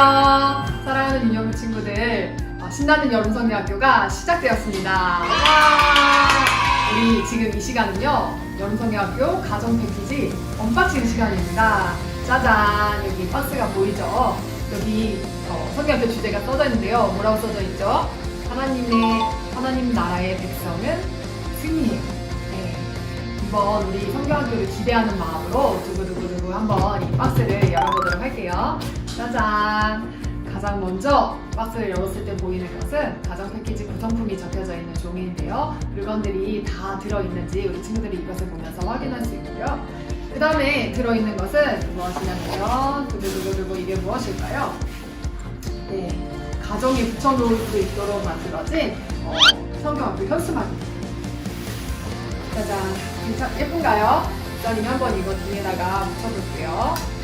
안녕. 사랑하는 윤영우 친구들. 어, 신나는 여름성대학교가 시작되었습니다. 와! 우리 지금 이 시간은요. 여름성대학교 가정 패키지 언박싱 시간입니다. 짜잔. 여기 박스가 보이죠? 여기 어, 성대학교 주제가 써져 있는데요. 뭐라고 써져 있죠? 하나님의 하나님 나라의 백성은 승리해요. 네. 이번 우리 성경학교를 기대하는 마음으로 두구두구두구 한번 이 박스를 보도록 할게요. 짜잔! 가장 먼저 박스를 열었을 때 보이는 것은 가정 패키지 구성품이 적혀져 있는 종이인데요. 물건들이 다 들어있는지 우리 친구들이 이것을 보면서 확인할 수 있고요. 그 다음에 들어있는 것은 무엇이냐면요. 두구두구두구 이게 무엇일까요? 네, 가정에 붙여놓을 수 있도록 만들어진 어, 성경학교 현수막입니다. 짜잔, 괜찮, 예쁜가요? 일단 한번 이거 뒤에다가 묻혀볼게요.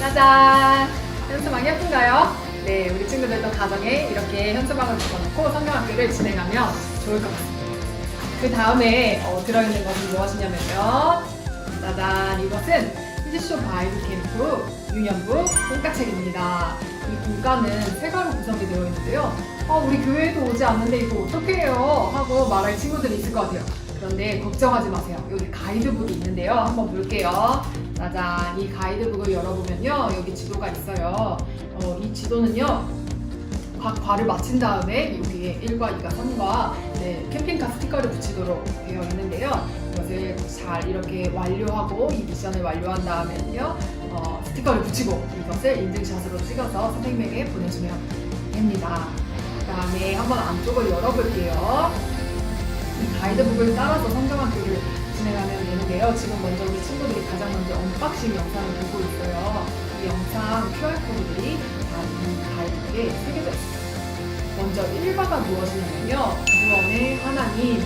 짜잔! 현수막 예쁜가요? 네, 우리 친구들도 가정에 이렇게 현수막을 붙여놓고 성경학교를 진행하면 좋을 것 같습니다. 그 다음에 어, 들어있는 것은 무엇이냐면요. 짜잔, 이것은 히즈쇼 바이브 캠프 유년부 공과책입니다. 이 공과는 세 가로 구성이 되어 있는데요. 어, 우리 교회에도 오지 않는데 이거 어떻게 해요? 하고 말할 친구들이 있을 것 같아요. 그런데 걱정하지 마세요. 여기 가이드북이 있는데요. 한번 볼게요. 짜잔, 이 가이드북을 열어보면요. 여기 지도가 있어요. 어, 이 지도는요. 각 과를 마친 다음에 여기에 1과 2과 3과 네, 캠핑카 스티커를 붙이도록 되어 있는데요. 이것을 잘 이렇게 완료하고 이 미션을 완료한 다음에는요. 어, 스티커를 붙이고 이것을 인증샷으로 찍어서 선생님에게 보내주면 됩니다. 그 다음에 한번 안쪽을 열어볼게요. 이 가이드북을 따라서 성경학교를 진행하면 되는데요. 지금 먼저 우리 친구들이 가장 먼저 언박싱 영상을 보고 있어요. 이 영상 QR코드들이 다이 가이드북에 새겨져 있습니다. 먼저 1과가 무엇이냐면요. 구원의 하나님,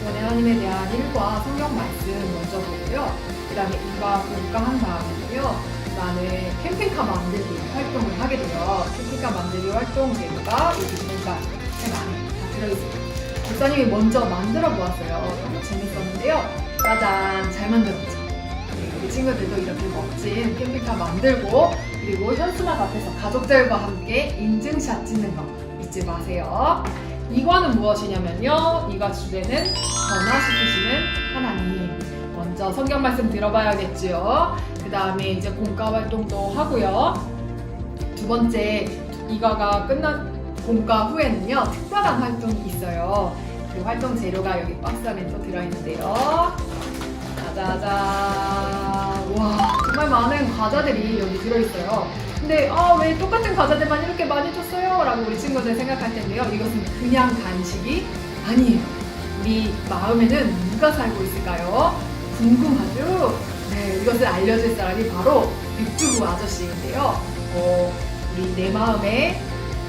구원의 하나님에 대한 1과 성경 말씀 먼저 보고요. 그 다음에 2과 공과한 다음에는요. 그 다음에 캠핑카 만들기 활동을 하게 돼요. 캠핑카 만들기 활동 재료가 여기 공과 책 안에 다 들어있습니다. 목사님이 먼저 만들어 보았어요. 너무 재밌었는데요. 짜잔, 잘 만들었죠. 네, 우리 친구들도 이렇게 멋진 캠핑카 만들고 그리고 현수막 앞에서 가족들과 함께 인증샷 찍는 거 잊지 마세요. 이과는 무엇이냐면요. 이과 주제는 전화시키시는 하나님. 먼저 성경 말씀 들어봐야겠지요. 그 다음에 이제 공과 활동도 하고요. 두 번째 이과가 끝난 공과 후에는요 특별한 활동이 있어요. 그 활동 재료가 여기 박스 안에 또 들어있는데요. 짜자잔. 와 정말 많은 과자들이 여기 들어있어요. 근데 아 왜 똑같은 과자들만 이렇게 많이 줬어요? 라고 우리 친구들 생각할 텐데요. 이것은 그냥 간식이 아니에요. 우리 마음에는 누가 살고 있을까요? 궁금하죠? 네, 이것을 알려줄 사람이 바로 백주부 아저씨인데요. 어, 우리 내 마음에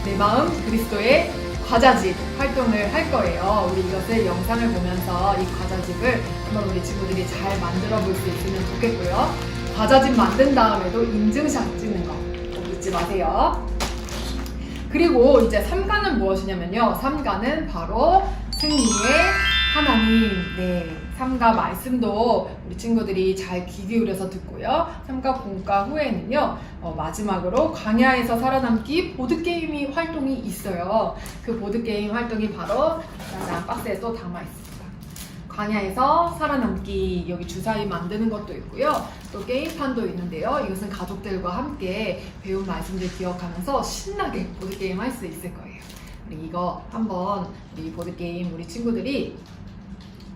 내 마음 그리스도의 과자집 활동을 할 거예요. 우리 이것을 영상을 보면서 이 과자집을 한번 우리 친구들이 잘 만들어 볼 수 있으면 좋겠고요. 과자집 만든 다음에도 인증샷 찍는 거꼭 잊지 마세요. 그리고 이제 3가는 무엇이냐면요. 3가는 바로 승리의 하나님. 네. 3가 말씀도 우리 친구들이 잘 귀 기울여서 듣고요. 3가 공과 후에는요, 어, 마지막으로 광야에서 살아남기 보드게임이 활동이 있어요. 그 보드게임 활동이 바로 짜잔, 박스에 또 담아있습니다. 광야에서 살아남기 여기 주사위 만드는 것도 있고요. 또 게임판도 있는데요. 이것은 가족들과 함께 배운 말씀들 기억하면서 신나게 보드게임 할 수 있을 거예요. 우리 이거 한번 우리 보드게임 우리 친구들이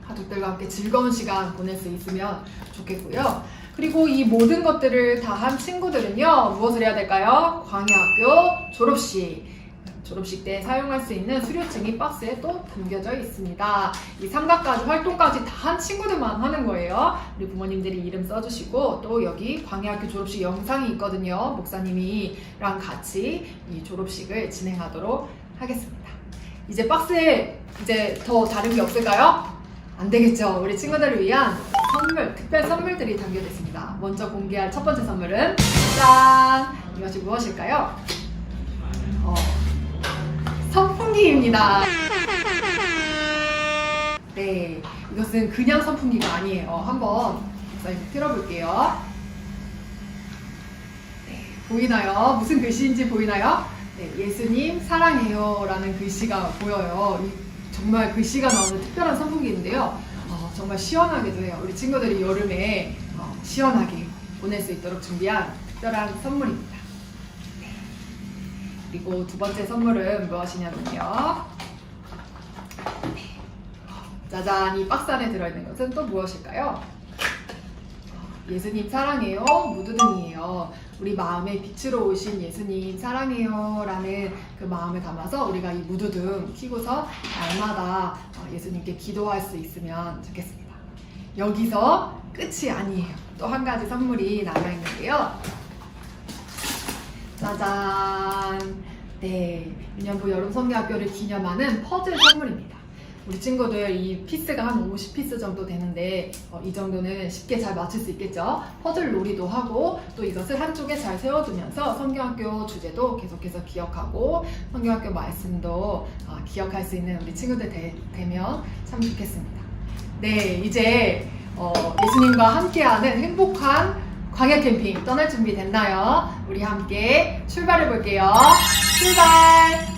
가족들과 함께 즐거운 시간 보낼 수 있으면 좋겠고요. 그리고 이 모든 것들을 다 한 친구들은요, 무엇을 해야 될까요? 광야학교 졸업식. 졸업식 때 사용할 수 있는 수료증이 박스에 또 담겨져 있습니다. 이 삼각까지 활동까지 다 한 친구들만 하는 거예요. 우리 부모님들이 이름 써주시고 또 여기 광야학교 졸업식 영상이 있거든요. 목사님이랑 같이 이 졸업식을 진행하도록 하겠습니다. 이제 박스에 이제 더 다른 게 없을까요? 안 되겠죠. 우리 친구들을 위한 선물, 특별 선물들이 담겨져 있습니다. 먼저 공개할 첫 번째 선물은 짠! 이것이 무엇일까요? 어, 선풍기입니다. 네, 이것은 그냥 선풍기가 아니에요. 한번 틀어볼게요. 네, 보이나요? 무슨 글씨인지 보이나요? 네, 예수님 사랑해요라는 글씨가 보여요. 이 정말 글씨가 나오는 특별한 선풍기인데요. 어, 정말 시원하기도 해요. 우리 친구들이 여름에 어, 시원하게 보낼 수 있도록 준비한 특별한 선물입니다. 네. 그리고 두 번째 선물은 무엇이냐면요. 네. 짜잔, 이 박스 안에 들어있는 것은 또 무엇일까요? 어, 예수님 사랑해요 무드등이에요. 우리 마음에 빛으로 오신 예수님 사랑해요 라는 그 마음을 담아서 우리가 이 무드등 켜고서 날마다 어, 예수님께 기도할 수 있으면 좋겠습니다. 여기서 끝이 아니에요. 또 한 가지 선물이 남아있는데요. 짜잔! 네, 유년부 여름 성경학교를 기념하는 퍼즐 선물입니다. 우리 친구들 이 피스가 한 50피스 정도 되는데 어, 이 정도는 쉽게 잘 맞출 수 있겠죠. 퍼즐 놀이도 하고 또 이것을 한쪽에 잘 세워두면서 성경학교 주제도 계속해서 기억하고 성경학교 말씀도 어, 기억할 수 있는 우리 친구들 되, 되면 참 좋겠습니다. 네, 이제 어, 예수님과 함께하는 행복한 광야 캠핑 떠날 준비 됐나요? 우리 함께 출발해 볼게요. 출발!